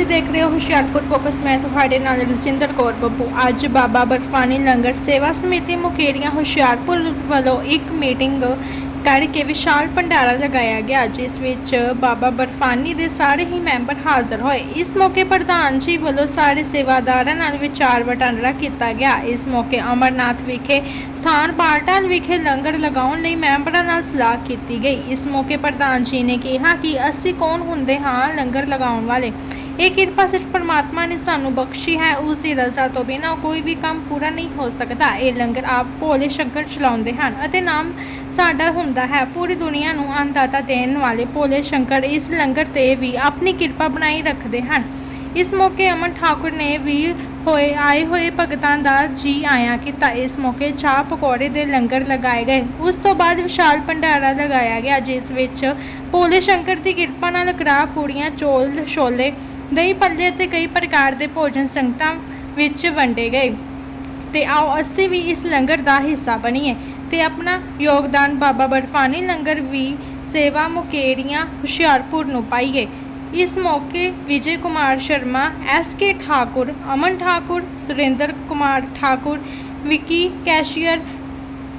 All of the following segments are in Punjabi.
ਤੁਸੀਂ ਦੇਖ ਰਹੇ ਹੋ ਹੁਸ਼ਿਆਰਪੁਰ ਫੋਕਸ ਮੈਂ ਤੁਹਾਡੇ ਨਾਲ ਰਜਿੰਦਰ ਕੌਰ ਬੱਬੂ। ਅੱਜ ਬਾਬਾ ਬਰਫਾਨੀ ਲੰਗਰ ਸੇਵਾ ਸਮਿਤੀ ਮੁਕੇਰੀਆਂ ਹੁਸ਼ਿਆਰਪੁਰ ਵੱਲੋਂ ਇੱਕ ਮੀਟਿੰਗ ਕਰਕੇ ਵਿਸ਼ਾਲ ਭੰਡਾਰਾ ਲਗਾਇਆ ਗਿਆ, ਜਿਸ ਵਿੱਚ ਬਾਬਾ ਬਰਫਾਨੀ ਦੇ ਸਾਰੇ ਹੀ ਮੈਂਬਰ ਹਾਜ਼ਰ ਹੋਏ। ਇਸ ਮੌਕੇ ਪ੍ਰਧਾਨ ਜੀ ਵੱਲੋਂ ਸਾਰੇ ਸੇਵਾਦਾਰਾਂ ਨਾਲ ਵਿਚਾਰ ਵਟਾਂਦਰਾ ਕੀਤਾ ਗਿਆ। ਇਸ ਮੌਕੇ ਅਮਰਨਾਥ ਵਿਖੇ, ਸਥਾਨ ਬਾਲਟਾਲ ਵਿਖੇ ਲੰਗਰ ਲਗਾਉਣ ਲਈ ਮੈਂਬਰਾਂ ਨਾਲ ਸਲਾਹ ਕੀਤੀ ਗਈ। ਇਸ ਮੌਕੇ ਪ੍ਰਧਾਨ ਜੀ ਨੇ ਕਿਹਾ ਕਿ ਅਸੀਂ ਕੌਣ ਹੁੰਦੇ ਹਾਂ ਲੰਗਰ ਲਗਾਉਣ ਵਾਲੇ? ਇਹ ਕਿਰਪਾ ਸਿਰਫ ਪਰਮਾਤਮਾ ਨੇ ਸਾਨੂੰ ਬਖਸ਼ੀ ਹੈ, ਉਸ ਦੀ ਰਜ਼ਾ ਤੋਂ ਬਿਨਾਂ ਕੋਈ ਵੀ ਕੰਮ ਪੂਰਾ ਨਹੀਂ ਹੋ ਸਕਦਾ। ਇਹ ਲੰਗਰ ਆਪ ਭੋਲੇ ਸ਼ੰਕਰ ਚਲਾਉਂਦੇ ਹਨ ਅਤੇ ਨਾਮ ਸਾਡਾ ਹੁੰਦਾ ਹੈ। ਪੂਰੀ ਦੁਨੀਆ ਨੂੰ ਅੰਨਦਾਤਾ ਦੇਣ ਵਾਲੇ ਭੋਲੇ ਸ਼ੰਕਰ ਇਸ ਲੰਗਰ ਤੇ ਵੀ ਆਪਣੀ ਕਿਰਪਾ ਬਣਾਈ ਰੱਖਦੇ ਹਨ। ਇਸ ਮੌਕੇ ਅਮਨ ਠਾਕੁਰ ਨੇ ਵੀ ਹੋਏ, ਆਏ ਹੋਏ ਭਗਤਾਂ ਦਾ ਜੀ ਆਇਆਂ ਕੀਤਾ। ਇਸ ਮੌਕੇ ਚਾਹ ਪਕੌੜੇ ਦੇ ਲੰਗਰ ਲਗਾਏ ਗਏ। ਉਸ ਤੋਂ ਬਾਅਦ ਵਿਸ਼ਾਲ ਭੰਡਾਰਾ ਲਗਾਇਆ ਗਿਆ, ਜਿਸ ਵਿੱਚ ਭੋਲੇ ਸ਼ੰਕਰ ਦੀ ਕਿਰਪਾ ਨਾਲ ਕੜਾਹ, ਪੂੜੀਆਂ, ਚੋਲ, ਛੋਲੇ ਦਹੀਂ ਭੱਲੇ ਅਤੇ ਕਈ ਪ੍ਰਕਾਰ ਦੇ ਭੋਜਨ ਸੰਗਤਾਂ ਵਿੱਚ ਵੰਡੇ ਗਏ। ਤੇ ਆਓ ਅਸੀਂ ਵੀ ਇਸ ਲੰਗਰ ਦਾ ਹਿੱਸਾ ਬਣੀਏ ਤੇ ਆਪਣਾ ਯੋਗਦਾਨ ਬਾਬਾ ਬਰਫਾਨੀ ਲੰਗਰ ਵੀ ਸੇਵਾ ਮੁਕੇਰੀਆਂ ਹੁਸ਼ਿਆਰਪੁਰ ਨੂੰ ਪਾਈਏ। ਇਸ ਮੌਕੇ Vijay Kumar Sharma, S K Thakur, Aman Thakur, Surinder Kumar Thakur, Vicky cashier,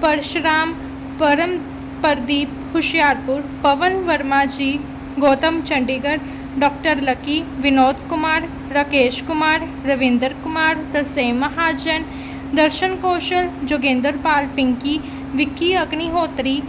Parsharam, Param Pradeep Hoshiarpur, Pawan Verma ji, Gautam Chandigarh doctor Lucky Vinod Kumar Rakesh Kumar Ravinder Kumar Tarsem Mahajan Darshan Kaushal Joginder Pal Pinky Vicky Agnihotri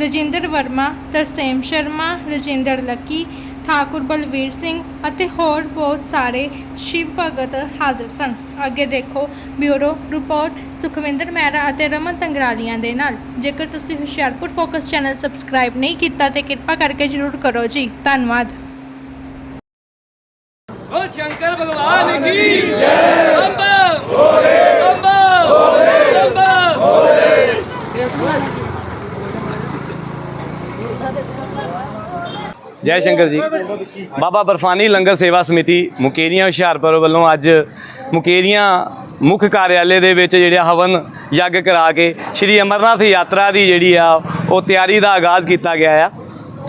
Rajinder Verma Tarsem Sharma Rajinder Lucky Thakur Balvir Singh ਅਤੇ ਹੋਰ ਬਹੁਤ ਸਾਰੇ ਸ਼ਿਵ ਭਗਤ ਹਾਜ਼ਰ ਸਨ। ਅੱਗੇ ਦੇਖੋ ਬਿਊਰੋ ਰਿਪੋਰਟ ਸੁਖਵਿੰਦਰ ਮਹਿਰਾ ਅਤੇ ਰਮਨ ਤੰਗਰਾਲੀਆਂ ਦੇ ਨਾਲ। ਜੇਕਰ ਤੁਸੀਂ ਹੁਸ਼ਿਆਰਪੁਰ ਫੋਕਸ ਚੈਨਲ ਸਬਸਕ੍ਰਾਈਬ ਨਹੀਂ ਕੀਤਾ ਤੇ ਕਿਰਪਾ ਕਰਕੇ ਜਰੂਰ ਕਰੋ ਜੀ। ਧੰਨਵਾਦ। ਸ਼ੰਕਰ ਭਗਵਾਨ ਕੀ ਜੈ। ਅੰਬ ਹੋਲੇ ਅੰਬ ਹੋਲੇ ਅੰਬ। ਹੋਲੇ ਜੈ ਸ਼ੰਕਰ ਜੀ। ਬਾਬਾ ਬਰਫਾਨੀ ਲੰਗਰ ਸੇਵਾ ਸਮਿਤੀ ਮੁਕੇਰੀਆਂ ਹੁਸ਼ਿਆਰਪੁਰ ਵੱਲੋਂ ਅੱਜ ਮੁਕੇਰੀਆਂ ਮੁੱਖ ਕਾਰਜਾਲੇ ਦੇ ਵਿੱਚ ਜਿਹੜਾ ਹਵਨ ਯੱਗ ਕਰਾ ਕੇ ਸ਼੍ਰੀ ਅਮਰਨਾਥ ਯਾਤਰਾ ਦੀ ਜਿਹੜੀ ਆ, ਉਹ ਤਿਆਰੀ ਦਾ ਆਗਾਜ਼ ਕੀਤਾ ਗਿਆ ਆ।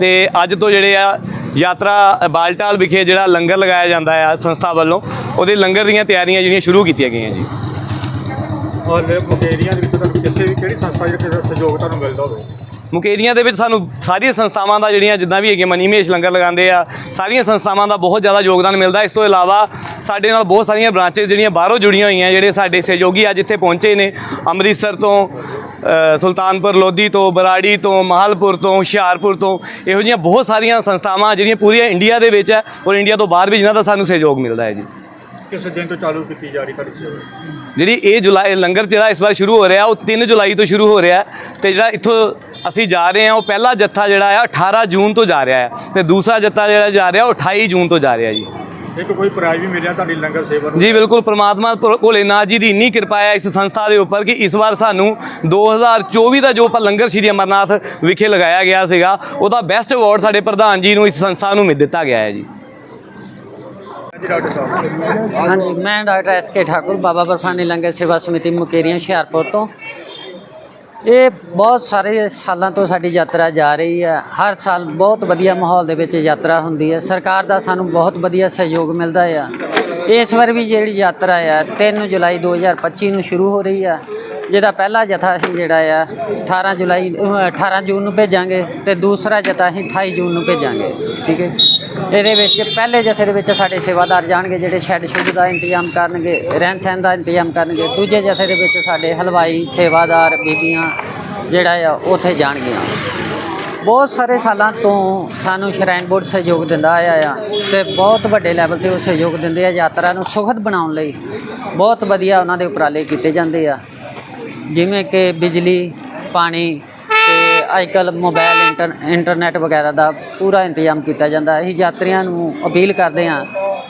ਤੇ ਅੱਜ ਤੋਂ ਜਿਹੜੇ ਆ ਯਾਤਰਾ ਬਾਲਟਾਲ ਵਿਖੇ ਜਿਹੜਾ ਲੰਗਰ ਲਗਾਇਆ ਜਾਂਦਾ ਆ ਸੰਸਥਾ ਵੱਲੋਂ ਉਹਦੇ ਲੰਗਰ ਦੀਆਂ ਤਿਆਰੀਆਂ ਜਿਹੜੀਆਂ ਸ਼ੁਰੂ ਕੀਤੀਆਂ ਗਈਆਂ ਜੀ। ਔਰ ਮੁਕੇਰੀਆਂ ਦੇ ਵਿੱਚ ਤੁਹਾਨੂੰ ਕਿਸੇ ਵੀ ਕਿਹੜੀ ਸੰਸਥਾ ਜਿਹੜਾ ਸਹਿਯੋਗ ਤੁਹਾਨੂੰ ਮਿਲਦਾ ਹੋਵੇ? ਮੁਕੇਰੀਆਂ ਦੇ ਵਿੱਚ ਸਾਨੂੰ ਸਾਰੀਆਂ ਸੰਸਥਾਵਾਂ ਦਾ ਜਿਹੜੀਆਂ ਜਿੱਦਾਂ ਵੀ ਹੈਗੇ ਮਨੀਮੇਸ਼ ਲੰਗਰ ਲਗਾਉਂਦੇ ਆ ਸਾਰੀਆਂ ਸੰਸਥਾਵਾਂ ਦਾ ਬਹੁਤ ਜ਼ਿਆਦਾ ਯੋਗਦਾਨ ਮਿਲਦਾ। ਇਸ ਤੋਂ ਇਲਾਵਾ ਸਾਡੇ ਨਾਲ ਬਹੁਤ ਸਾਰੀਆਂ ਬ੍ਰਾਂਚੇਸ ਜਿਹੜੀਆਂ ਬਾਹਰੋਂ ਜੁੜੀਆਂ ਹੋਈਆਂ ਜਿਹੜੇ ਸਾਡੇ ਸਹਿਯੋਗੀ ਅੱਜ ਇੱਥੇ ਪਹੁੰਚੇ ਨੇ ਅੰਮ੍ਰਿਤਸਰ ਤੋਂ ਸੁਲਤਾਨਪੁਰ ਲੋਧੀ ਤੋਂ ਬਰਾੜੀ ਤੋਂ ਮਾਹਲਪੁਰ ਤੋਂ ਹੁਸ਼ਿਆਰਪੁਰ ਤੋਂ ਇਹੋ ਜਿਹੀਆਂ ਬਹੁਤ ਸਾਰੀਆਂ ਸੰਸਥਾਵਾਂ ਜਿਹੜੀਆਂ ਪੂਰੀਆਂ ਇੰਡੀਆ ਦੇ ਵਿੱਚ ਹੈ ਔਰ ਇੰਡੀਆ ਤੋਂ ਬਾਹਰ ਵੀ ਜਿਨ੍ਹਾਂ ਦਾ ਸਾਨੂੰ ਸਹਿਯੋਗ ਮਿਲਦਾ ਹੈ ਜੀ। ਕਿਸ ਦਿਨ ਤੋਂ ਚਾਲੂ ਕੀਤੀ ਜਾ ਰਹੀ ਤੁਹਾਡੀ ਸੇਵਾ? ਜਿਹੜੀ ਇਹ ਜੁਲਾਈ ਲੰਗਰ ਜਿਹੜਾ ਇਸ ਵਾਰ ਸ਼ੁਰੂ ਹੋ ਰਿਹਾ ਉਹ 3 ਜੁਲਾਈ ਤੋਂ ਸ਼ੁਰੂ ਹੋ ਰਿਹਾ ਤੇ ਜਿਹੜਾ ਇੱਥੋਂ ਅਸੀਂ ਜਾ ਰਹੇ ਹਾਂ ਉਹ ਪਹਿਲਾ ਜੱਥਾ ਜਿਹੜਾ ਆ 18 ਜੂਨ ਤੋਂ ਜਾ ਰਿਹਾ ਹੈ ਤੇ ਦੂਸਰਾ ਜੱਥਾ ਜਿਹੜਾ ਜਾ ਰਿਹਾ ਉਹ 28 ਜੂਨ ਤੋਂ ਜਾ ਰਿਹਾ ਜੀ। ਇੱਕ ਕੋਈ ਪ੍ਰਾਈਜ਼ ਵੀ ਮਿਲਿਆ ਤੁਹਾਡੀ ਲੰਗਰ ਸੇਵਾ ਨੂੰ? ਜੀ ਬਿਲਕੁਲ ਪ੍ਰਮਾਤਮਾ ਭੋਲੇਨਾਥ ਜੀ ਦੀ ਇੰਨੀ ਕਿਰਪਾ ਹੈ ਇਸ ਸੰਸਥਾ ਦੇ ਉੱਪਰ ਕਿ ਇਸ ਵਾਰ ਸਾਨੂੰ 2024 ਦਾ ਜੋ ਆਪਾਂ ਲੰਗਰ ਸ਼੍ਰੀ ਅਮਰਨਾਥ ਵਿਖੇ ਲਗਾਇਆ ਗਿਆ ਸੀਗਾ ਉਹਦਾ ਬੈਸਟ ਅਵਾਰਡ ਸਾਡੇ ਪ੍ਰਧਾਨ ਜੀ ਨੂੰ ਇਸ ਸੰਸਥਾ ਨੂੰ ਮਿਲ ਦਿੱਤਾ ਗਿਆ ਹੈ ਜੀ। ਹਾਂਜੀ ਮੈਂ doctor S K Thakur Baba Barfani Langar Seva Samiti Mukerian Hoshiarpur ਤੋਂ। ਇਹ ਬਹੁਤ ਸਾਰੇ ਸਾਲਾਂ ਤੋਂ ਸਾਡੀ ਯਾਤਰਾ ਜਾ ਰਹੀ ਹੈ। ਹਰ ਸਾਲ ਬਹੁਤ ਵਧੀਆ ਮਾਹੌਲ ਦੇ ਵਿੱਚ ਯਾਤਰਾ ਹੁੰਦੀ ਹੈ। ਸਰਕਾਰ ਦਾ ਸਾਨੂੰ ਬਹੁਤ ਵਧੀਆ ਸਹਿਯੋਗ ਮਿਲਦਾ ਆ। ਇਸ ਵਾਰ ਵੀ ਜਿਹੜੀ ਯਾਤਰਾ ਆ 3 ਜੁਲਾਈ 2025 ਨੂੰ ਸ਼ੁਰੂ ਹੋ ਰਹੀ ਆ। ਜਿਹਦਾ ਪਹਿਲਾ ਜਥਾ ਅਸੀਂ ਜਿਹੜਾ ਆ 18 ਜੁਲਾਈ, ਅਹ 18 ਜੂਨ ਨੂੰ ਭੇਜਾਂਗੇ ਤੇ ਦੂਸਰਾ ਜਥਾ ਅਸੀਂ 28 ਜੂਨ ਨੂੰ ਭੇਜਾਂਗੇ। ਠੀਕ ਹੈ। ਇਹਦੇ ਵਿੱਚ ਪਹਿਲੇ ਜਥੇ ਦੇ ਵਿੱਚ ਸਾਡੇ ਸੇਵਾਦਾਰ ਜਾਣਗੇ, ਜਿਹੜੇ ਸ਼ੈੱਡ ਸ਼ੁੱਡ ਦਾ ਇੰਤਜ਼ਾਮ ਕਰਨਗੇ, ਰਹਿਣ ਸਹਿਣ ਦਾ ਇੰਤਜ਼ਾਮ ਕਰਨਗੇ, ਦੂਜੇ ਜਥੇ ਦੇ ਵਿੱਚ ਸਾਡੇ ਹਲਵਾਈ, ਸੇਵਾਦਾਰ, ਬੀਬੀਆਂ ਜਿਹੜਾ ਆ, ਉੱਥੇ ਜਾਣਗੀਆਂ। ਬਹੁਤ ਸਾਰੇ ਸਾਲਾਂ ਤੋਂ ਸਾਨੂੰ ਸ਼ਰਾਈਨ ਬੋਰਡ ਸਹਿਯੋਗ ਦਿੰਦਾ ਆਇਆ ਆ ਤੇ ਬਹੁਤ ਵੱਡੇ ਲੈਵਲ ਤੇ ਉਹ ਸਹਿਯੋਗ ਦਿੰਦੇ ਆ ਯਾਤਰਾ ਨੂੰ ਸੁਖਦ ਬਣਾਉਣ ਲਈ। ਬਹੁਤ ਵਧੀਆ ਉਹਨਾਂ ਦੇ ਉਪਰਾਲੇ ਕੀਤੇ ਜਾਂਦੇ ਆ। ਜਿਵੇਂ ਕਿ ਬਿਜਲੀ, ਪਾਣੀ ਤੇ ਅੱਜਕੱਲ ਮੋਬਾਈਲ ਇੰਟਰ ਇੰਟਰਨੈਟ ਵਗੈਰਾ ਦਾ ਪੂਰਾ ਇੰਤਜ਼ਾਮ ਕੀਤਾ ਜਾਂਦਾ ਹੈ। ਅਸੀਂ ਯਾਤਰੀਆਂ ਨੂੰ ਅਪੀਲ ਕਰਦੇ ਹਾਂ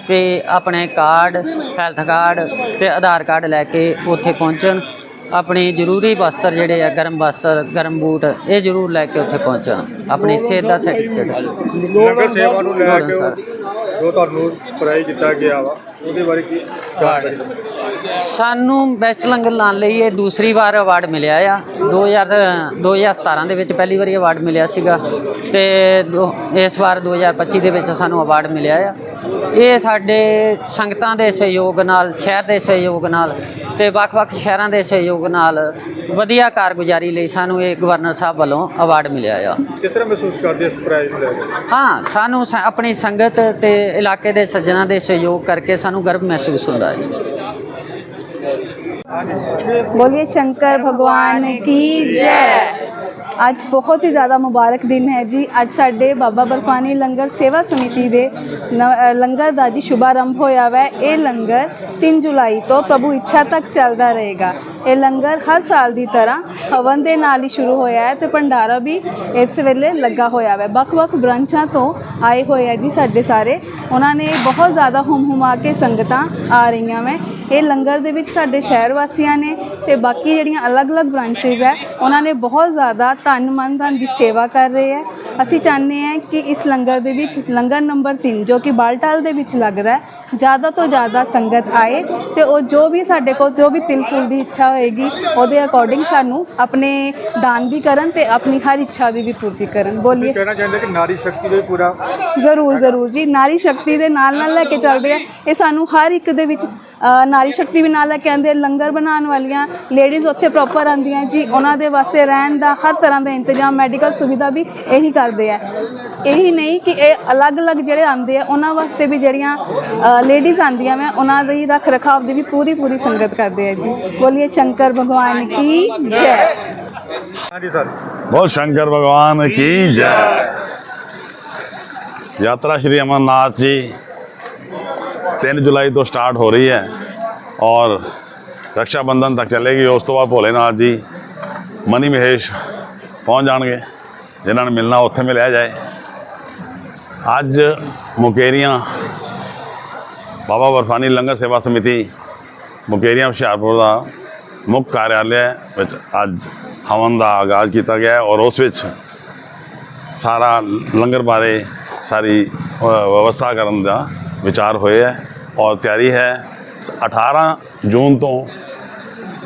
ਕਿ ਆਪਣੇ ਕਾਰਡ ਹੈਲਥ ਕਾਰਡ ਤੇ ਆਧਾਰ ਕਾਰਡ ਲੈ ਕੇ ਉੱਥੇ ਪਹੁੰਚਣ। ਆਪਣੀ ਜ਼ਰੂਰੀ ਵਸਤਰ ਜਿਹੜੇ ਆ ਗਰਮ ਵਸਤਰ ਗਰਮ ਬੂਟ ਇਹ ਜ਼ਰੂਰ ਲੈ ਕੇ ਉੱਥੇ ਪਹੁੰਚਣ। ਆਪਣੀ ਸਿਹਤ ਦਾ ਸਰਟੀਫਿਕੇਟ ਲੰਗਰ ਸੇਵਾ ਨੂੰ ਲੈ ਕੇ ਸਰ ਜੋ ਤੁਹਾਨੂੰ ਪ੍ਰਾਈਜ਼ ਦਿੱਤਾ ਗਿਆ ਵਾ ਉਹਦੇ ਬਾਰੇ ਕੀ ਜਾਣਕਾਰੀ। ਸਾਨੂੰ ਬੈਸਟ ਲੰਗਰ ਲਾਉਣ ਲਈ ਇਹ ਦੂਸਰੀ ਵਾਰ ਅਵਾਰਡ ਮਿਲਿਆ ਆ। 2000 2017 ਦੇ ਵਿੱਚ ਪਹਿਲੀ ਵਾਰੀ ਅਵਾਰਡ ਮਿਲਿਆ ਸੀਗਾ ਤੇ ਇਸ ਵਾਰ 2025 ਦੇ ਵਿੱਚ ਸਾਨੂੰ ਅਵਾਰਡ ਮਿਲਿਆ ਆ। ਇਹ ਸਾਡੇ ਸੰਗਤਾਂ ਦੇ ਸਹਿਯੋਗ ਨਾਲ ਸ਼ਹਿਰ ਦੇ ਸਹਿਯੋਗ ਨਾਲ ਤੇ ਵੱਖ-ਵੱਖ ਸ਼ਹਿਰਾਂ ਦੇ ਸਹਿਯੋਗ ਨਾਲ ਵਧੀਆ ਕਾਰਗੁਜ਼ਾਰੀ ਲਈ ਸਾਨੂੰ ਇਹ ਗਵਰਨਰ ਸਾਹਿਬ ਵੱਲੋਂ ਅਵਾਰਡ ਮਿਲਿਆ ਆ। ਕਿਸ ਤਰ੍ਹਾਂ ਮਹਿਸੂਸ ਕਰਦੇ ਇਸ ਪ੍ਰਾਈਜ਼ ਨੂੰ ਲੈ ਕੇ? ਹਾਂ ਸਾਨੂੰ ਸ- ਆਪਣੀ ਸੰਗਤ ਤੇ ਇਲਾਕੇ ਦੇ ਸੱਜਣਾ ਦੇ ਸਹਿਯੋਗ ਕਰਕੇ ਸਾਨੂੰ ਗਰਵ ਮਹਿਸੂਸ ਹੁੰਦਾ ਹੈ। ਬੋਲੀਏ, ਸ਼ੰਕਰ ਭਗਵਾਨ ਕੀ ਜੈ? ਅੱਜ ਬਹੁਤ ਹੀ ਜ਼ਿਆਦਾ ਮੁਬਾਰਕ ਦਿਨ ਹੈ ਜੀ। ਅੱਜ ਸਾਡੇ ਬਾਬਾ ਬਰਫਾਨੀ ਲੰਗਰ ਸੇਵਾ ਸਮਿਤੀ ਦੇ ਲੰਗਰ ਦਾ ਜੀ ਸ਼ੁਭਾਰੰਭ ਹੋਇਆ ਹੈ ਇਹ ਲੰਗਰ 3 ਜੁਲਾਈ ਤੋਂ ਪ੍ਰਭੂ ਇੱਛਾ ਤੱਕ ਚੱਲਦਾ ਰਹੇਗਾ। ਇਹ ਲੰਗਰ ਹਰ ਸਾਲ ਦੀ ਤਰ੍ਹਾਂ ਹਵਨ ਦੇ ਨਾਲ ਹੀ ਸ਼ੁਰੂ ਹੋਇਆ ਹੈ ਤੇ ਭੰਡਾਰਾ ਵੀ ਇਸ ਵੇਲੇ ਲੱਗਾ ਹੋਇਆ ਵੈ। ਵੱਖ-ਵੱਖ ਬ੍ਰਾਂਚਾਂ ਤੋਂ ਆਏ ਹੋਏ ਆ ਜੀ ਸਾਡੇ ਸਾਰੇ। ਉਹਨਾਂ ਨੇ ਬਹੁਤ ਜ਼ਿਆਦਾ ਹੁਮ ਹੁਮਾ ਕੇ ਸੰਗਤਾਂ ਆ ਰਹੀਆਂ ਵੈ। ਇਹ ਲੰਗਰ ਦੇ ਵਿੱਚ ਸਾਡੇ ਸ਼ਹਿਰ ਵਾਸੀਆਂ ਨੇ ਤੇ ਬਾਕੀ ਜਿਹੜੀਆਂ ਅਲੱਗ-ਅਲੱਗ ਬ੍ਰਾਂਚੇਸ ਹੈ, ਉਹਨਾਂ ਨੇ ਬਹੁਤ ਜ਼ਿਆਦਾ ਤਨ ਮਨ ਧਨ ਦੀ ਸੇਵਾ ਕਰ ਰਹੇ ਹੈ। ਅਸੀਂ ਚਾਹੁੰਦੇ ਹਾਂ ਕਿ ਇਸ ਲੰਗਰ ਦੇ ਵਿੱਚ ਲੰਗਰ ਨੰਬਰ 3 ਜੋ ਕਿ ਬਾਲਟਾਲ ਦੇ ਵਿੱਚ ਲੱਗਦਾ ਹੈ ਜ਼ਿਆਦਾ ਤੋਂ ਜ਼ਿਆਦਾ ਸੰਗਤ ਆਏ ਤੇ ਉਹ ਜੋ ਵੀ ਸਾਡੇ ਕੋਲ ਜੋ ਵੀ ਤਿਲ ਫੁੱਲ ਦੀ ਇੱਛਾ ਹੋਏਗੀ ਉਹਦੇ ਅਕੋਰਡਿੰਗ ਸਾਨੂੰ ਆਪਣੇ ਦਾਨ ਵੀ ਕਰਨ ਤੇ ਆਪਣੀ ਹਰ ਇੱਛਾ ਦੀ ਵੀ ਪੂਰਤੀ ਕਰਨ। ਬੋਲੀਏ। ਕਹਿਣਾ ਚਾਹੁੰਦੇ ਕਿ ਨਾਰੀ ਸ਼ਕਤੀ ਦੇ ਪੂਰਾ? ਜ਼ਰੂਰ ਜ਼ਰੂਰ ਜੀ। ਨਾਰੀ ਸ਼ਕਤੀ ਦੇ ਨਾਲ ਨਾਲ ਲੈ ਕੇ ਚੱਲਦੇ ਆ। ਇਹ ਸਾਨੂੰ ਹਰ ਇੱਕ ਦੇ ਵਿੱਚ ਨਾਰੀ ਸ਼ਕਤੀ ਵੀ ਨਾਲ ਕਹਿੰਦੇ ਲੰਗਰ ਬਣਾਉਣ ਵਾਲੀਆਂ ਲੇਡੀਜ਼ ਉੱਥੇ ਪ੍ਰੋਪਰ ਆਉਂਦੀਆਂ ਜੀ ਉਹਨਾਂ ਦੇ ਵਾਸਤੇ ਰਹਿਣ ਦਾ ਹਰ ਤਰ੍ਹਾਂ ਦਾ ਇੰਤਜ਼ਾਮ ਮੈਡੀਕਲ ਸੁਵਿਧਾ ਵੀ ਇਹੀ ਕਰਦੇ ਆ। ਇਹੀ ਨਹੀਂ ਕਿ ਇਹ ਅਲੱਗ-ਅਲੱਗ ਜਿਹੜੇ ਆਉਂਦੇ ਆ ਉਹਨਾਂ ਵਾਸਤੇ ਵੀ ਜਿਹੜੀਆਂ ਲੇਡੀਜ਼ ਆਉਂਦੀਆਂ ਮੈਂ ਉਹਨਾਂ ਦੀ ਰੱਖ ਰਖਾਵ ਦੀ ਵੀ ਪੂਰੀ ਪੂਰੀ ਸੰਗਤ ਕਰਦੇ ਆ ਜੀ। ਬੋਲੀਏ ਸ਼ੰਕਰ ਭਗਵਾਨ ਕੀ ਜੈ। ਹਾਂਜੀ ਸ਼ੰਕਰ ਭਗਵਾਨ ਕੀ ਜੈ। ਯਾਤਰਾ ਸ਼੍ਰੀ ਅਮਰਨਾਥ ਜੀ ਤਿੰਨ ਜੁਲਾਈ ਤੋਂ ਸਟਾਰਟ ਹੋ ਰਹੀ ਹੈ ਔਰ ਰਕਸ਼ਾ ਬੰਧਨ ਤੱਕ ਚੱਲੇਗੀ। ਉਸ ਤੋਂ ਬਾਅਦ ਭੋਲੇਨਾਥ ਜੀ, ਮਨੀ ਮਹੇਸ਼ ਪਹੁੰਚ ਜਾਣਗੇ, ਜਿਨ੍ਹਾਂ ਨੂੰ ਮਿਲਣਾ ਉੱਥੇ ਮਿਲਿਆ ਜਾਏ। ਅੱਜ ਮੁਕੇਰੀਆਂ ਬਾਬਾ ਬਰਫਾਨੀ ਲੰਗਰ ਸੇਵਾ ਸਮਿਤੀ ਮੁਕੇਰੀਆਂ ਹੁਸ਼ਿਆਰਪੁਰ ਦਾ ਮੁੱਖ ਕਾਰਜਾਲਿਆ ਵਿੱਚ ਅੱਜ ਹਵਨ ਦਾ ਆਗਾਜ਼ ਕੀਤਾ ਗਿਆ ਔਰ ਉਸ ਵਿੱਚ ਸਾਰਾ ਲੰਗਰ ਬਾਰੇ ਸਾਰੀ ਵਿਵਸਥਾ ਕਰਨ ਦਾ ਵਿਚਾਰ ਹੋਇਆ ਹੈ। ਔਰ ਤਿਆਰੀ ਹੈ 18 ਜੂਨ ਤੋਂ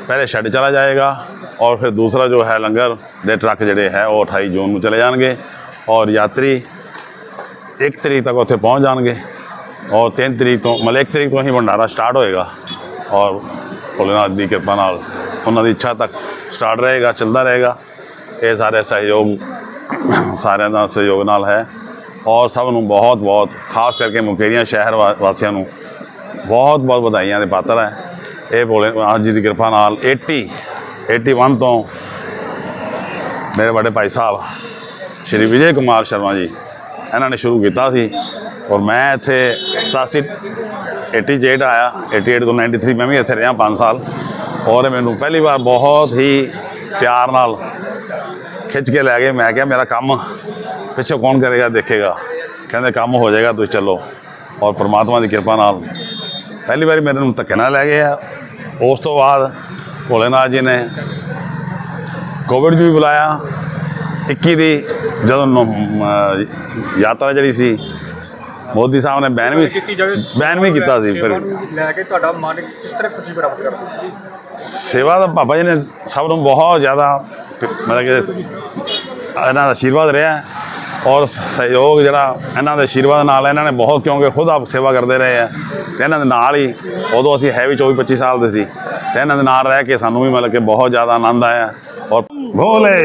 ਪਹਿਲੇ ਸ਼ੈੱਡ ਚਲਾ ਜਾਏਗਾ ਔਰ ਫਿਰ ਦੂਸਰਾ ਜੋ ਹੈ ਲੰਗਰ ਦੇ ਟਰੱਕ ਜਿਹੜੇ ਹੈ ਉਹ 28 ਜੂਨ ਨੂੰ ਚਲੇ ਜਾਣਗੇ ਔਰ ਯਾਤਰੀ 1 ਤਰੀਕ ਤੱਕ ਉੱਥੇ ਪਹੁੰਚ ਜਾਣਗੇ ਔਰ 3 ਤਰੀਕ ਤੋਂ ਮਤਲਬ 1 ਤਰੀਕ ਤੋਂ ਹੀ ਭੰਡਾਰਾ ਸਟਾਰਟ ਹੋਏਗਾ ਔਰ ਭੋਲੇਨਾਥ ਦੀ ਕਿਰਪਾ ਨਾਲ ਉਹਨਾਂ ਦੀ ਇੱਛਾ ਤੱਕ ਸਟਾਰਟ ਰਹੇਗਾ ਚੱਲਦਾ ਰਹੇਗਾ ਇਹ ਸਾਰੇ ਸਹਿਯੋਗ ਸਾਰਿਆਂ ਦਾ ਸਹਿਯੋਗ ਨਾਲ ਹੈ ਔਰ ਸਭ ਨੂੰ ਬਹੁਤ ਬਹੁਤ ਖਾਸ ਕਰਕੇ ਮੁਕੇਰੀਆਂ ਸ਼ਹਿਰ ਵਾ- ਵਾਸੀਆਂ ਨੂੰ ਬਹੁਤ ਬਹੁਤ ਵਧਾਈਆਂ ਦੇ ਪਾਤਰ ਹੈ। ਇਹ ਭੋਲੇਨਾਥ ਜੀ ਦੀ ਕਿਰਪਾ ਨਾਲ 80 81 ਤੋਂ ਮੇਰੇ ਵੱਡੇ ਭਾਈ ਸਾਹਿਬ, ਸ਼੍ਰੀ ਵਿਜੇ ਕੁਮਾਰ ਸ਼ਰਮਾ ਜੀ, ਇਹਨਾਂ ਨੇ ਸ਼ੁਰੂ ਕੀਤਾ ਸੀ। ਔਰ ਮੈਂ ਇੱਥੇ 87 88 ਆਇਆ 88 ਤੋਂ 93 ਮੈਂ ਵੀ ਇੱਥੇ ਰਿਹਾ 5 ਸਾਲ। ਔਰ ਮੈਨੂੰ ਪਹਿਲੀ ਵਾਰ ਬਹੁਤ ਹੀ ਪਿਆਰ ਨਾਲ ਖਿੱਚ ਕੇ ਲੈ ਗਏ। ਮੈਂ ਕਿਹਾ, ਮੇਰਾ ਕੰਮ ਪਿੱਛੇ ਕੌਣ ਕਰੇਗਾ, ਦੇਖੇਗਾ। ਕਹਿੰਦੇ, ਕੰਮ ਹੋ ਜਾਏਗਾ, ਤੁਸੀਂ ਚੱਲੋ। ਔਰ ਪ੍ਰਮਾਤਮਾ ਦੀ ਕਿਰਪਾ ਨਾਲ ਪਹਿਲੀ ਵਾਰੀ ਮੇਰੇ ਨੂੰ ਧੱਕੇ ਨਾਲ ਲੈ ਗਏ ਆ। ਉਸ ਤੋਂ ਬਾਅਦ ਭੋਲੇਨਾਥ ਜੀ ਨੇ ਕੋਵਿਡ ਵੀ ਬੁਲਾਇਆ। 21 ਦੀ ਜਦੋਂ ਯਾਤਰਾ ਜਿਹੜੀ ਸੀ ਮੋਦੀ ਸਾਹਿਬ ਨੇ ਬੈਨ ਵੀ ਬੈਨ ਵੀ ਕੀਤਾ ਸੀ ਫਿਰ। ਲੈ ਕੇ ਤੁਹਾਡਾ ਮਨ ਕਿਸ ਤਰ੍ਹਾਂ ਖੁਸ਼ੀ ਪ੍ਰਾਪਤ ਕਰਦਾ? ਸੇਵਾ ਦਾ ਬਾਬਾ ਜੀ ਨੇ ਸਭ ਨੂੰ ਬਹੁਤ ਜ਼ਿਆਦਾ ਮਤਲਬ ਕਿ ਇਹਨਾਂ ਦਾ ਆਸ਼ੀਰਵਾਦ ਰਿਹਾ। ਔਰ ਸਹਿਯੋਗ ਜਿਹੜਾ ਇਹਨਾਂ ਦੇ ਆਸ਼ੀਰਵਾਦ ਨਾਲ ਇਹਨਾਂ ਨੇ ਬਹੁਤ ਕਿਉਂਕਿ ਖੁਦ ਆਪ ਸੇਵਾ ਕਰਦੇ ਰਹੇ ਆ ਤੇ ਇਹਨਾਂ ਦੇ ਨਾਲ ਹੀ ਉਦੋਂ ਅਸੀਂ ਹੈ ਵੀ 24 25 ਸਾਲ ਦੇ ਸੀ ਤੇ ਇਹਨਾਂ ਦੇ ਨਾਲ ਰਹਿ ਕੇ ਸਾਨੂੰ ਵੀ ਮਤਲਬ ਕਿ ਬਹੁਤ ਜ਼ਿਆਦਾ ਆਨੰਦ ਆਇਆ ਔਰ ਭੋਲੇ